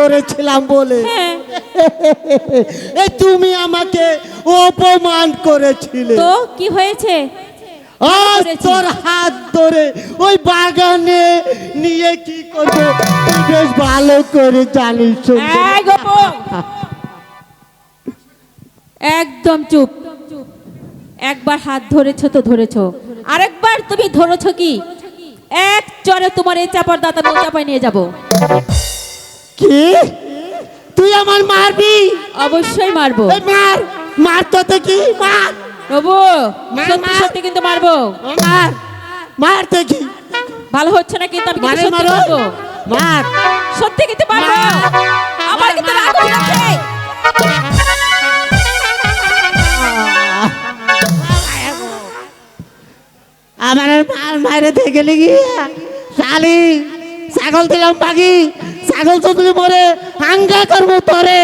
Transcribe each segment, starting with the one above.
ধরেছিলাম বলে। হ্যাঁ। তুমি আমাকে অপমান করেছিলে। তো কি হয়েছে? আজ তোর হাত ধরে ওই বাগানে নিয়ে কি করব? বেশ ভালো করে জানিস একদম চুপ। একবার হাত ধরেছো তো ধরেছো। আরেকবার তুমি ধরেছ কি? এক চরে তোমার এই চাপার দাতা চাপায় নিয়ে যাব। কি? তুই আমার মারবি? অবশ্যই মারবো। এই মার মার তো কি? মার। প্রভু সত্যি। সত্যি কিন্তু মারবো। মার মার কি? ভালো হচ্ছে না কিন্তু আমি কিন্তু সত্যি মারো। মারবো মার। সত্যি কিন্তু মারবো। আমার কিন্তু রাগ হচ্ছে। আমার আর মার মায়ের থেকে গেলি কি শালি ছাগল দিলাম পাখি ছাগল তুই মরে হাঙ্গা করব তোরে।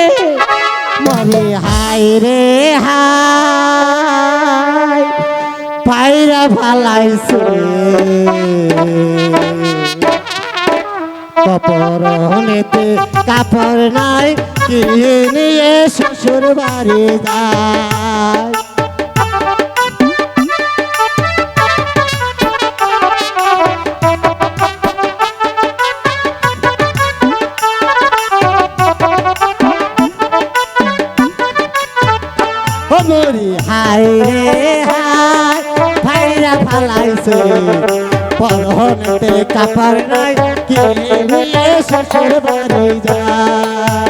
মরে হাই রে হাই পায়রা ফালাইছে। কপরনেতে কাপড় নাই কি নিয়ে শ্বশুর বাড়ি যায়। ও মরি হাই রে হাই ভাইরা ফালাইছে। পরহনতে কাপড় নাই, কে নিয়ে শ্বশুর বাড়ি যায়?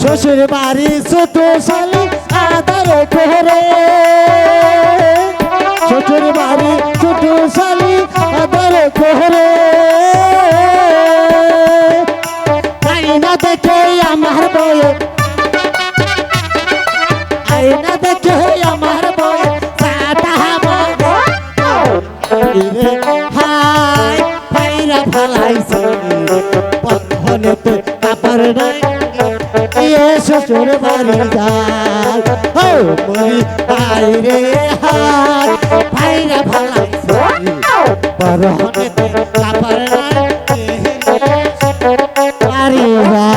শ্বশুর বাড়ি ছোট শালি, আদার করে দেখে আমার বয়ে সাটা হাই ভাইরা ফালাইছে বন্ধনেতে কাপড় নাই। এ শ্বশুর বাড়ি যায় ও মরি বাইরে হাই ভাইরা ফালাইছে বন্ধনেতে কাপড় নাই। বাড়ি যায়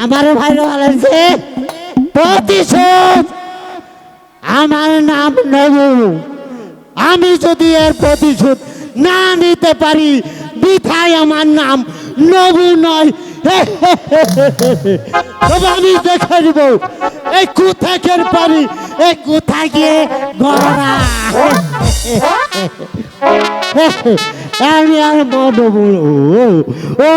আমারও ভাইরা ফালাইছে প্রতিশোধ আমার নাম নবু আমি যদি এর প্রতিশোধ না নিতে পারি বিথায় আমার নাম নবু নয় আমি দেখে নিব এই কোথাকের পারি এই কোথায় গিয়ে গড়া আমি আর মনে বলো ও